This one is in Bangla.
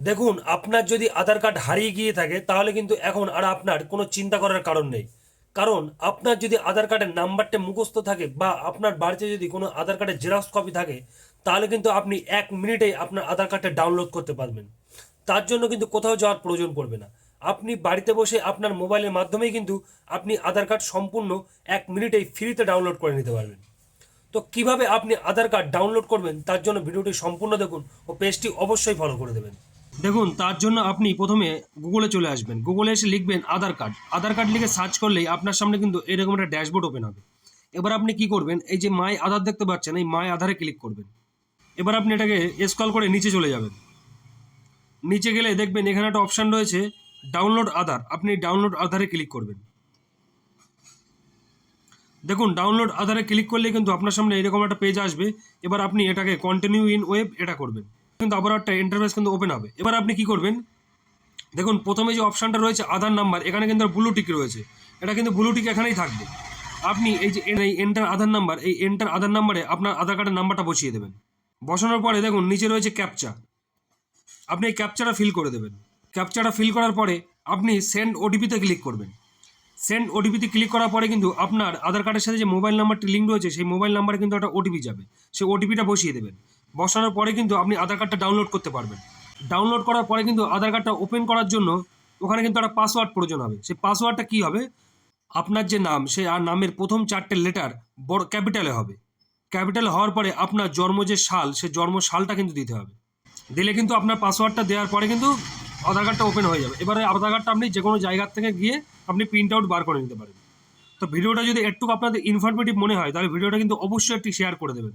দেখুন, আপনার যদি আধার কার্ড হারিয়ে গিয়ে থাকে, তাহলে কিন্তু এখন আর আপনার কোনো চিন্তা করার কারণ নেই। কারণ, আপনার যদি আধার কার্ডের নাম্বারটা মুখস্থ থাকে বা আপনার বাড়িতে যদি কোনো আধার কার্ডের জেরক্স কপি থাকে, তাহলে কিন্তু আপনি এক মিনিটেই আপনার আধার কার্ডটা ডাউনলোড করতে পারবেন। তার জন্য কিন্তু কোথাও যাওয়ার প্রয়োজন পড়বে না। আপনি বাড়িতে বসে আপনার মোবাইলের মাধ্যমেই কিন্তু আপনি আধার কার্ড সম্পূর্ণ এক মিনিটেই ফ্রিতে ডাউনলোড করে নিতে পারবেন। তো কীভাবে আপনি আধার কার্ড ডাউনলোড করবেন, তার জন্য ভিডিওটি সম্পূর্ণ দেখুন ও পেজটি অবশ্যই ফলো করে দেবেন। দেখুন, তার জন্য আপনি প্রথমে গুগলে চলে আসবেন। গুগলে এসে লিখবেন আধার কার্ড আধার কার্ড লিখে সার্চ করলেই আপনার সামনে কিন্তু এরকম একটা ড্যাশবোর্ড ওপেন হবে। এবার আপনি কি করবেন, এই যে মাই আধার দেখতে পাচ্ছেন, এই মাই আধারে ক্লিক করবেন। এবার আপনি এটাকে স্ক্রল করে নিচে চলে যাবেন। নিচে গেলে দেখবেন এখানে একটা অপশান রয়েছে ডাউনলোড আধার আপনি ডাউনলোড আধারে ক্লিক করবেন। দেখুন ডাউনলোড আধারে ক্লিক করলে কিন্তু আপনার সামনে এরকম একটা পেজ আসবে। এবার আপনি এটাকে কন্টিনিউ ইন ওয়েব এটা করবেন। কিন্তু আবার একটা ইন্টারফেস কিন্তু ওপেন হবে। এবার আপনি কি করবেন? দেখুন, প্রথমে যে অপশানটা রয়েছে আধার নাম্বার, এখানে কিন্তু ব্লু টিক রয়েছে। এটা কিন্তু ব্লু টিক এখানেই থাকবে। আপনি এই যে এই এন্টার আধার নাম্বার, এই এন্টার আধার নাম্বারে আপনার আধার কার্ডের নাম্বারটা বসিয়ে দেবেন। বসানোর পরে দেখুন, নিচে রয়েছে ক্যাপচা আপনি এই ক্যাপচাটা ফিল করে দেবেন। ক্যাপচাটা ফিল করার পরে আপনি সেন্ড ওটিপিতে ক্লিক করবেন। সেন্ড ওটিপিতে ক্লিক করার পরে কিন্তু আপনার আধার কার্ডের সাথে যে মোবাইল নাম্বারটি লিঙ্ক রয়েছে, সেই মোবাইল নাম্বারে কিন্তু একটা ওটিপি যাবে। সেই ওটিপিটা বসিয়ে দেবেন। বসানোর পরে কিন্তু আপনি আধার কার্ডটা ডাউনলোড করতে পারবেন। ডাউনলোড করার পরে কিন্তু আধার কার্ডটা ওপেন করার জন্য ওখানে কিন্তু একটা পাসওয়ার্ড প্রয়োজন হবে। সেই পাসওয়ার্ডটা কী হবে? আপনার যে নাম, সেই আর নামের প্রথম চারটে লেটার বড় ক্যাপিটালে হবে। ক্যাপিটালে হওয়ার পরে আপনার জন্ম যে সাল, সে জন্ম সালটা কিন্তু দিতে হবে। দিলে কিন্তু আপনার পাসওয়ার্ডটা দেওয়ার পরে কিন্তু আধার কার্ডটা ওপেন হয়ে যাবে। এবারে আধার কার্ডটা আপনি যে কোনো জায়গার থেকে গিয়ে আপনি প্রিন্ট আউট বার করে নিতে পারেন। তো ভিডিওটা যদি একটু আপনাদের ইনফরমেটিভ মনে হয়, তাহলে ভিডিওটা কিন্তু অবশ্যই একটি শেয়ার করে দেবেন।